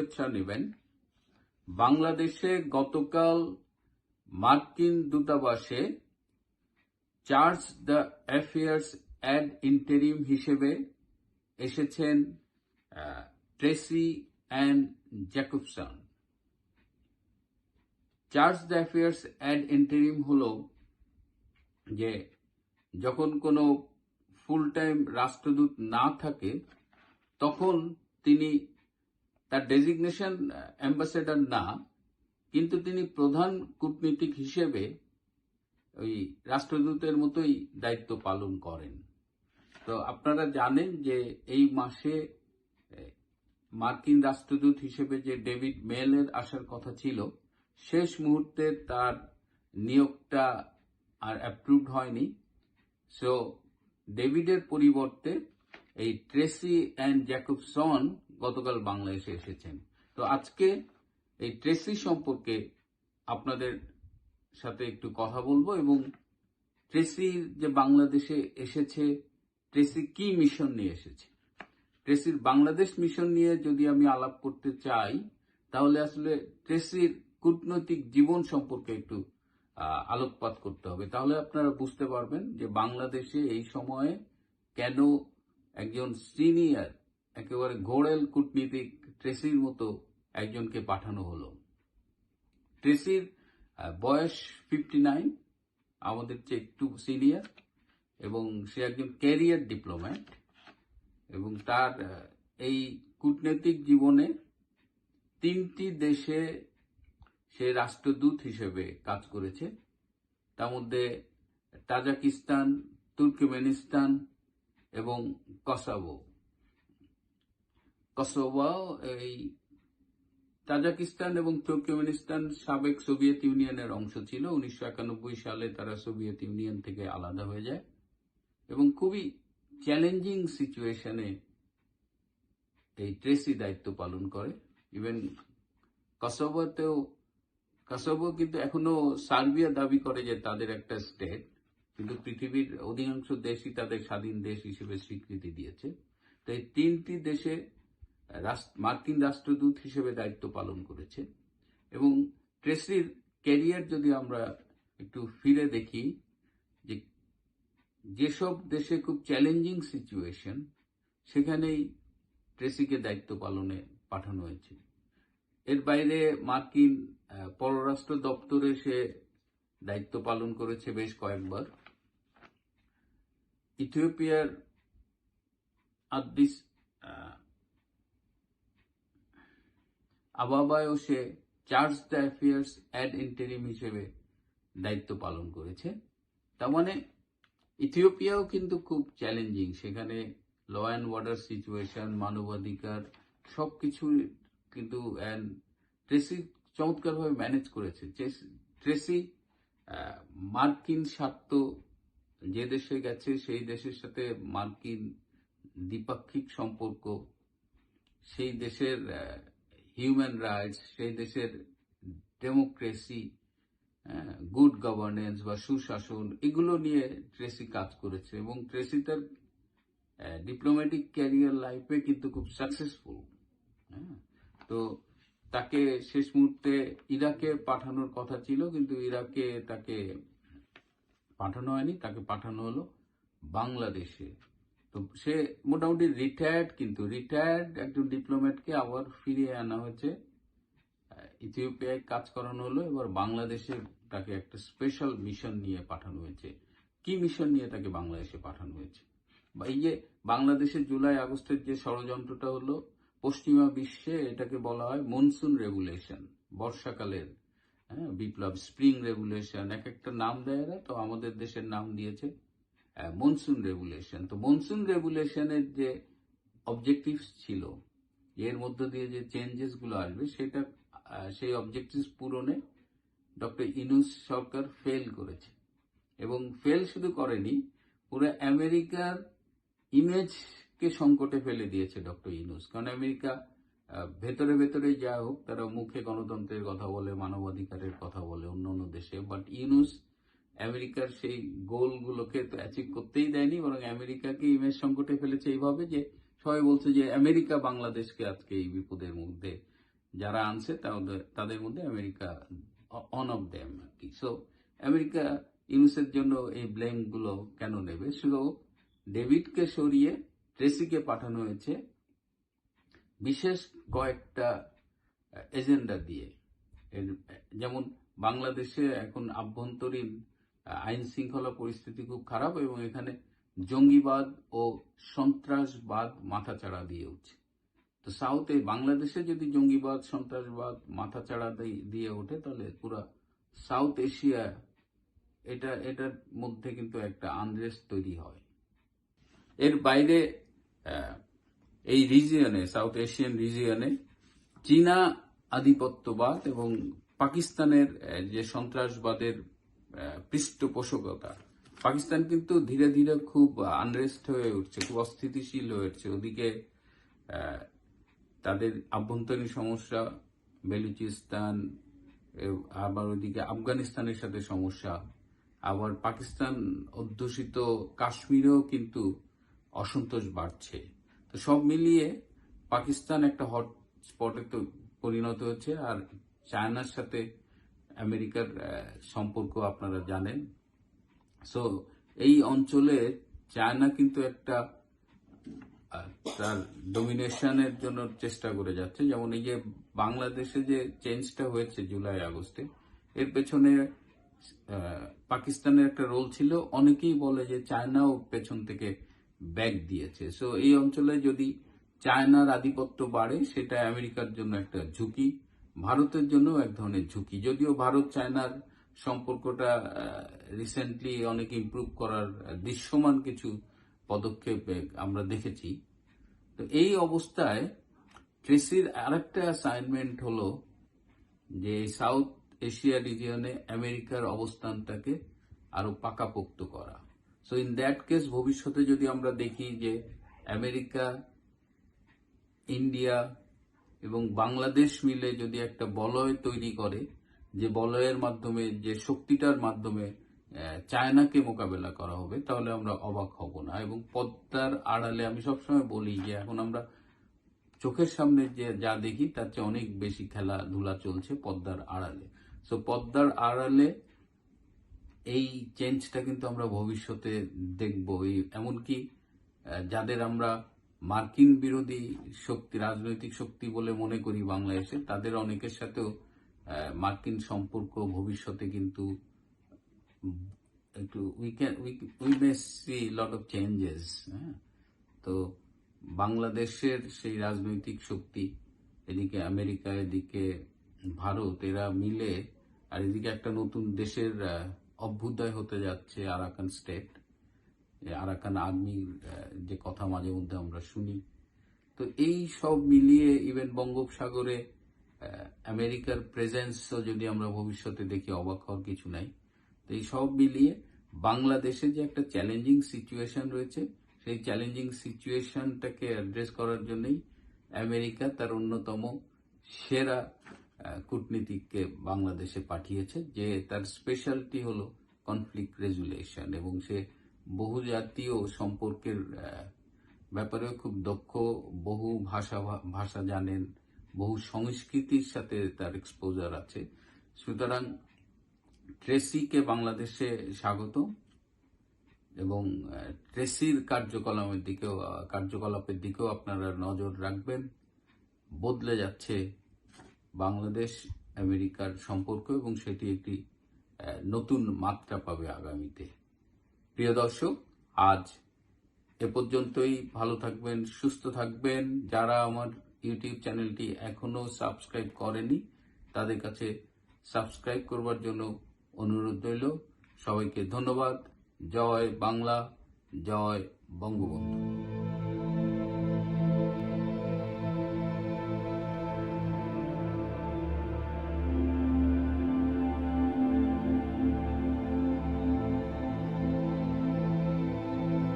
শুভেচ্ছা নেবেন। বাংলাদেশে গতকাল মার্কিন দূতাবাসে charge d' affaires ad interim হিসেবে এসেছেন Tracey Ann Jacobson. Charge d' affaires ad interim হল যে, যখন কোনো ফুল টাইম রাষ্ট্রদূত না থাকে, তখন তিনি তার ডেজিগনেশন অ্যাম্বাসেডর না, কিন্তু তিনি প্রধান কূটনীতিক হিসেবে ওই রাষ্ট্রদূতের মতোই দায়িত্ব পালন করেন। তো আপনারা জানেন যে এই মাসে মার্কিন রাষ্ট্রদূত হিসেবে যে ডেভিড মেলের আসার কথা ছিল, শেষ মুহূর্তে তার নিয়োগটা আর অ্যাপ্রুভড হয়নি। সো ডেভিডের পরিবর্তে এই ট্রেসি অ্যান্ড জ্যাকবসন গতকাল বাংলাদেশে এসেছেন। তো আজকে এই ট্রেসি সম্পর্কে আপনাদের সাথে একটু কথা বলব এবং ট্রেসি যে বাংলাদেশে এসেছে, ট্রেসি কি মিশন নিয়ে এসেছে? ট্রেসির বাংলাদেশ মিশন নিয়ে যদি আমি আলাপ করতে চাই, তাহলে আসলে ট্রেসির কূটনৈতিক জীবন সম্পর্কে একটু আলোকপাত করতে হবে। তাহলে আপনারা বুঝতে পারবেন যে বাংলাদেশে এই সময়ে কেন একজন সিনিয়র একেবারে ঘোড়েল কূটনীতিক ট্রেসির মতো একজনকে পাঠানো হলো। ট্রেসির বয়স ফিফটি নাইন আমাদের চেয়ে একটু সিনিয়র এবং সে একজন ক্যারিয়ার ডিপ্লোম্যাট এবং তার এই কূটনৈতিক জীবনে তিনটি দেশে সে রাষ্ট্রদূত হিসেবে কাজ করেছে। তার মধ্যে তাজাকিস্তান, তুর্কমেনিস্তান এবং কসাবো। কসোভো এই তাজাকিস্তান এবং তুর্কমেনিস্তান সাবেক সোভিয়েত ইউনিয়নের অংশ ছিল। উনিশশো একানব্বই সালে তারা সোভিয়েত ইউনিয়ন থেকে আলাদা হয়ে যায় এবং খুবই চ্যালেঞ্জিং সিচুয়েশনে এই ট্রেসি দায়িত্ব পালন করে। ইভেন কসোভোতেও কসোভো কিন্তু এখনও সার্বিয়া দাবি করে যে তাদের একটা স্টেট কিন্তু পৃথিবীর অধিকাংশ দেশই তাদের স্বাধীন দেশ হিসেবে স্বীকৃতি দিয়েছে। তো এই তিনটি দেশে মার্কিন রাষ্ট্রদূত হিসেবে দায়িত্ব পালন করেছে এবং ট্রেসির ক্যারিয়ার যদি আমরা একটু ফিরে দেখি, যে যেসব দেশে খুব চ্যালেঞ্জিং সিচুয়েশন, সেখানেই ট্রেসিকে দায়িত্ব পালনে পাঠানো হয়েছে। এর বাইরে মার্কিন পররাষ্ট্র দপ্তরে সে দায়িত্ব পালন করেছে বেশ কয়েকবার। ইথিওপিয়ার আদিস আবাবায়ও সে charge d' affaires ad interim হিসেবে দায়িত্ব পালন করেছে। তার মানে ইথিওপিয়াও কিন্তু খুব চ্যালেঞ্জিং। সেখানে ল অ্যান্ড অর্ডার সিচুয়েশন মানবাধিকার, সবকিছু কিন্তু and ট্রেসি চমৎকারভাবে ম্যানেজ করেছে। ট্রেসি মার্কিন স্বার্থ যে দেশে গেছে, সেই দেশের সাথে মার্কিন দ্বিপাক্ষিক সম্পর্ক, সেই দেশের হিউম্যান রাইটস সেই দেশের ডেমোক্রেসি গুড গভর্নেন্স বা সুশাসন, এগুলো নিয়ে ট্রেসি কাজ করেছে এবং ট্রেসি তার ডিপ্লোম্যাটিক ক্যারিয়ার লাইফে কিন্তু খুব সাকসেসফুল তো তাকে শেষ মুহূর্তে ইরাকে পাঠানোর কথা ছিল, কিন্তু ইরাকে তাকে পাঠানো হয়নি, তাকে পাঠানো হলো বাংলাদেশে। তো সে মোটামুটি রিটায়ার্ড কিন্তু রিটায়ার্ড একজন ডিপ্লোম্যাটকে আবার ফিরিয়ে আনা হয়েছে। ইথিওপিয়ায় কাজ করানো হলো, এবার বাংলাদেশে তাকে একটা স্পেশাল মিশন নিয়ে পাঠানো হয়েছে। কি মিশন নিয়ে তাকে বাংলাদেশে পাঠানো হয়েছে? এই যে বাংলাদেশের জুলাই আগস্টের যে ষড়যন্ত্রটা হলো, পশ্চিমা বিশ্বে এটাকে বলা হয় মনসুন রেগুলেশন বর্ষাকালের হ্যাঁ বিপ্লব স্প্রিং রেগুলেশন এক একটা নাম দেয় তো আমাদের দেশের নাম দিয়েছে। মনসুন রেগুলেশন তো মনসুন রেগুলেশনের যে অবজেক্টিভস ছিল, এর মধ্য দিয়ে যে চেঞ্জেসগুলো আসবে, সেটা সেই অবজেক্টিভস পূরণে ডক্টর ইনুস সরকার ফেল করেছে। এবং ফেল শুধু করেনি, পুরো আমেরিকার ইমেজকে সংকটে ফেলে দিয়েছে ডক্টর ইনুস কারণ আমেরিকা ভেতরে ভেতরে যা হোক, তারা মুখে গণতন্ত্রের কথা বলে, মানবাধিকারের কথা বলে অন্য অন্য দেশে। বাট ইনুস আমেরিকার সেই গোলগুলোকে তো অ্যাচিভ করতেই দেয়নি, বরং আমেরিকাকে ইমেজ সংকটে ফেলেছে এইভাবে যে সবাই বলছে যে আমেরিকা বাংলাদেশকে আজকে এই বিপদের মধ্যে যারা আনছে তাদের মধ্যে আমেরিকা অন অফ দেম আর কি। সো আমেরিকা ইউনুসের জন্য এই ব্লেমগুলো কেন নেবে? শুধু ডেভিডকে সরিয়ে ট্রেসিকে পাঠানো হয়েছে বিশেষ কয়েকটা এজেন্ডা দিয়ে। যেমন বাংলাদেশে এখন আভ্যন্তরীণ আইন শৃঙ্খলা পরিস্থিতি খুব খারাপ এবং এখানে জঙ্গিবাদ ও সন্ত্রাসবাদ মাথাচাড়া দিয়ে উঠছে। তো সাউথে বাংলাদেশে যদি জঙ্গিবাদ, সন্ত্রাসবাদ মাথাচাড়া দিয়ে- ওঠে, তাহলে পুরো সাউথ এশিয়া এটা, এটার মধ্যে কিন্তু একটা আন্দ্রেস তৈরি হয়। এর বাইরে এই রিজিয়নে, সাউথ এশিয়ান রিজিয়নে চীনা আধিপত্যবাদ এবং পাকিস্তানের যে সন্ত্রাসবাদের পৃষ্ঠপোষকতা। পাকিস্তান কিন্তু ধীরে ধীরে খুব আনরেস্ট হয়ে উঠছে, খুব অস্থিতিশীল হয়ে উঠছে। ওদিকে তাদের আভ্যন্তরীণ সমস্যা, বেলুচিস্তান আবার ওইদিকে আফগানিস্তানের সাথে সমস্যা। আবার পাকিস্তান অধ্যুষিত কাশ্মীরেও কিন্তু অসন্তোষ বাড়ছে। তো সব মিলিয়ে পাকিস্তান একটা হট স্পটে তো পরিণত হচ্ছে, আর চায়নার সাথে আমেরিকার সম্পর্ক আপনারা জানেন। সো এই অঞ্চলে চায়না কিন্তু একটা তার ডোমিনেশনের জন্য চেষ্টা করে যাচ্ছে। যেমন এই যে বাংলাদেশে যে চেঞ্জটা হয়েছে জুলাই, আগস্টে, এর পেছনে পাকিস্তানের একটা রোল ছিল। অনেকেই বলে যে চায়নাও পেছন থেকে ব্যাগ দিয়েছে। সো এই অঞ্চলে যদি চায়নার আধিপত্য বাড়ে সেটা আমেরিকার জন্য একটা ঝুঁকি। ভারতের জন্য এক ধরনের ঝুঁকি। যদিও ভারত চায়নার সম্পর্কটা রিসেন্টলি অনেক ইমপ্রুভ করার দৃশ্যমান কিছু পদক্ষেপ আমরা দেখেছি। তো এই অবস্থায় ট্রেসির আরেকটা অ্যাসাইনমেন্ট হলো যে সাউথ এশিয়া রিজিয়নে আমেরিকার অবস্থানটাকে আরও পাকাপোক্ত করা। সো ইন দ্যাট কেস ভবিষ্যতে যদি আমরা দেখি যে আমেরিকা, ইন্ডিয়া এবং বাংলাদেশ মিলে যদি একটা বলয় তৈরি করে, যে বলয়ের মাধ্যমে, যে শক্তিটার মাধ্যমে চায়নাকে মোকাবেলা করা হবে, তাহলে আমরা অবাক হব না। এবং পদ্মার আড়ালে আমি সবসময় বলি যে, এখন আমরা চোখের সামনে যে যা দেখি, তার চেয়ে অনেক বেশি খেলাধুলা চলছে পদ্মার আড়ালে। সো পদ্মার আড়ালে এই চেঞ্জটা কিন্তু আমরা ভবিষ্যতে দেখব এই এমনকি যাদের আমরা মার্কিন বিরোধী শক্তি, রাজনৈতিক শক্তি বলে মনে করি বাংলাদেশে। তাদের অনেকের সাথেও মার্কিন সম্পর্ক ভবিষ্যতে কিন্তু একটু we we may see lot of changes হ্যাঁ? তো বাংলাদেশের সেই রাজনৈতিক শক্তি, এদিকে আমেরিকা, এদিকে ভারত, এরা মিলে, আর এদিকে একটা নতুন দেশের অভ্যুদয় হতে যাচ্ছে আরাকান স্টেট। আরাকান আর্মির যে কথা মাঝে মধ্যে আমরা শুনি। তো এই সব মিলিয়ে ইভেন বঙ্গোপসাগরে আমেরিকার প্রেজেন্সও যদি আমরা ভবিষ্যতে দেখি অবাক হওয়ার কিছু নাই। তো এই সব মিলিয়ে বাংলাদেশে যে একটা চ্যালেঞ্জিং সিচুয়েশন রয়েছে, সেই চ্যালেঞ্জিং সিচুয়েশনটাকে অ্যাড্রেস করার জন্যই আমেরিকা তার অন্যতম সেরা কূটনীতিককে বাংলাদেশে পাঠিয়েছে, যে তার স্পেশালিটি হলো কনফ্লিক্ট রেজুলেশন এবং সে বহুজাতীয় সম্পর্কের ব্যাপারেও খুব দক্ষ, বহু ভাষা ভাষা জানেন, বহু সংস্কৃতির সাথে তার এক্সপোজার আছে। সুতরাং ট্রেসিকে বাংলাদেশে স্বাগত এবং ট্রেসির কার্যকলাপের দিকেও কার্যকলাপের দিকেও আপনারা নজর রাখবেন। বদলে যাচ্ছে বাংলাদেশ, আমেরিকার সম্পর্ক এবং সেটি একটি নতুন মাত্রা পাবে আগামীতে। প্রিয় দর্শক, আজ এ পর্যন্তই। ভালো থাকবেন, সুস্থ থাকবেন। যারা আমার ইউটিউব চ্যানেলটি এখনও সাবস্ক্রাইব করেনি, তাদের কাছে সাবস্ক্রাইব করবার জন্য অনুরোধ রইল। সবাইকে ধন্যবাদ। জয় বাংলা, জয় বঙ্গবন্ধু।